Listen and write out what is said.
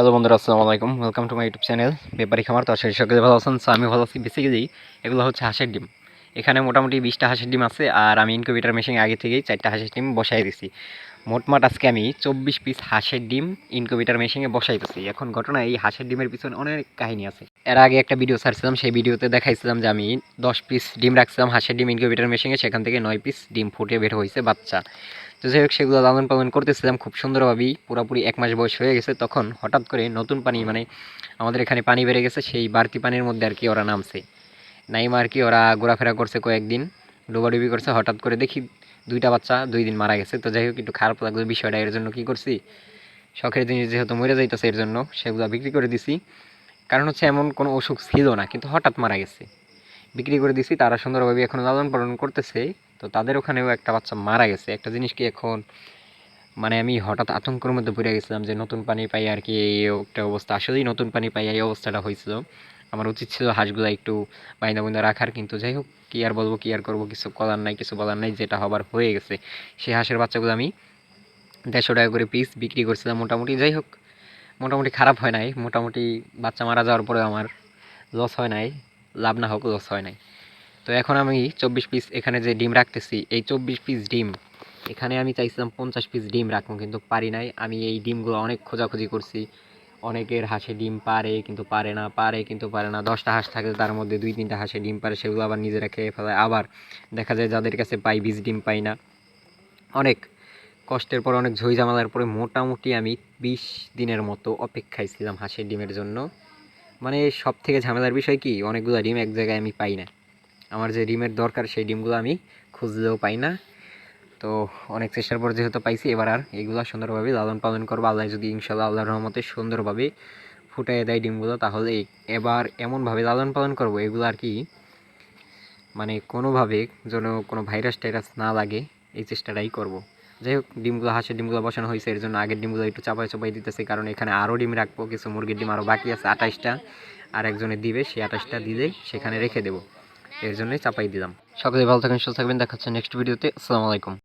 Hello বন্ধুরা, আসসালামু আলাইকুম। Welcome to my YouTube channel Bepari Khamar. তো আশা সকলে ভালো আছেন আমি ভালো আছি। বেসিক্যালি এগুলো হচ্ছে হাঁসের ডিম। এখানে মোটামুটি বিশটা হাঁসের ডিম আছে, আর আমি ইনকিউবেটার মেশিন আগে থেকেই চারটা হাঁসের ডিম বসাই দিছি। মোটমাট আজকে আমি চব্বিশ পিস হাঁসের ডিম ইনকিউবেটার মেশিনে বসাইতেছি এখন ঘটনা এই হাঁসের ডিমের পিছনে অনেক কাহিনী আছে। এর আগে একটা ভিডিও ছাড়ছিলাম, সেই ভিডিওতে দেখাইছিলাম যে আমি দশ পিস ডিম রাখছিলাম হাঁসের ডিম ইনকিউবেটার মেশিনে সেখান থেকে নয় পিস ডিম ফুটে বের হয়েছে বাচ্চা। তো যাই হোক, সেগুলো লালন পালন করতেছিলাম খুব সুন্দরভাবেই। পুরোপুরি এক মাস বয়স হয়ে গেছে। তখন হঠাৎ করে নতুন পানি মানে আমাদের এখানে পানি বেড়ে গেছে, সেই বাড়তি পানির মধ্যে আর কি ওরা নামছে। নাইমা আর কি ওরা ঘোরাফেরা করছে কয়েকদিন, ডুবাডুবি করছে। হঠাৎ করে দেখি দুইটা বাচ্চা দুই দিন মারা গেছে। তো যাই হোক, একটু খারাপ লাগল বিষয়টা, এর জন্য কি করছি? শখের জিনিস যেহেতু মরে যাইতেছে, এর জন্য সেগুলো বিক্রি করে দিছি। কারণ হচ্ছে এমন কোনো অসুখ ছিল না, কিন্তু হঠাৎ মারা গেছে। বিক্রি করে দিছি, তারা সুন্দরভাবে এখন লালন পালন করতেছে। তো তাদের ওখানেও একটা বাচ্চা মারা গেছে। একটা জিনিস কি এখন মানে আমি হঠাৎ আতঙ্কের মধ্যে পড়ে গেছিলাম যে নতুন পানি পাই আর কি, এই একটা অবস্থা। আসলেই নতুন পানি পাই, এই অবস্থাটা হয়েছিল। আমার উচিত ছিল হাঁসগুলো একটু বাইন্দা বুন্দা রাখার, কিন্তু যাই হোক, কি আর বলব, কি আর করব, কিছু করার নাই, কিছু বলার নাই, যেটা হবার হয়ে গেছে। সেই হাঁসের বাচ্চাগুলো আমি দেড়শো টাকা করে পিস বিক্রি করছিলাম মোটামুটি। যাই হোক, মোটামুটি খারাপ হয় নাই। মোটামুটি বাচ্চা মারা যাওয়ার পরে আমার লস হয় নাই। লাভ না হোক লস হয় নাই। তো এখন আমি চব্বিশ পিস এখানে যে ডিম রাখতেছি, এই চব্বিশ পিস ডিম, এখানে আমি চাইছিলাম পঞ্চাশ পিস ডিম রাখব, কিন্তু পারি নাই। আমি এই ডিমগুলো অনেক খোঁজাখুঁজি করছি। অনেকের হাঁসে ডিম পারে, কিন্তু পারে না, পারে, কিন্তু পারে না। দশটা হাঁস থাকে, তার মধ্যে দুই তিনটা হাঁসে ডিম পারে, সেগুলো আবার নিজেরা খেয়ে ফেলায়। আবার দেখা যায় যাদের কাছে পাই বীজ ডিম পাই না। অনেক কষ্টের পর, অনেক ঝই ঝামেলার পরে মোটামুটি আমি বিশ দিনের মতো অপেক্ষায় ছিলাম হাঁসের ডিমের জন্য। মানে সব থেকে ঝামেলার বিষয় কি? অনেকগুলো ডিম এক জায়গায় আমি পাই না। আমার যে ডিমের দরকার, সেই ডিমগুলো আমি খুঁজলেও পাই না। তো অনেক চেষ্টার পর যেহেতু পাইছি, এবার আর এগুলো সুন্দরভাবে লালন পালন করব। আল্লাহ যদি ইনশাল্লাহ আল্লাহ রহমতে সুন্দরভাবে ফুটাই দেয় ডিমগুলো, তাহলে এবার এমনভাবে লালন পালন করব, এগুলো আর কি মানে কোনোভাবে যেন কোনো ভাইরাস টাইরাস না লাগে, এই চেষ্টাটাই করব। যাই হোক, ডিমগুলো হাঁসের ডিমগুলো বসানো হয়েছে, এর জন্য আগের ডিমগুলো একটু চাপাই চাপাই দিতেছে, কারণ এখানে আরও ডিম রাখব, কিছু মুরগির ডিম আরও বাকি আছে, আঠাশটা। আর একজনে দিবে সেই আঠাশটা দিলে সেখানে রেখে দেবো, এর জন্যই চাপাই দিলাম। সকলে ভালো থাকেন, সুস্থ থাকবেন, দেখাচ্ছে নেক্সট ভিডিওতে আসসালামু আলাইকুম।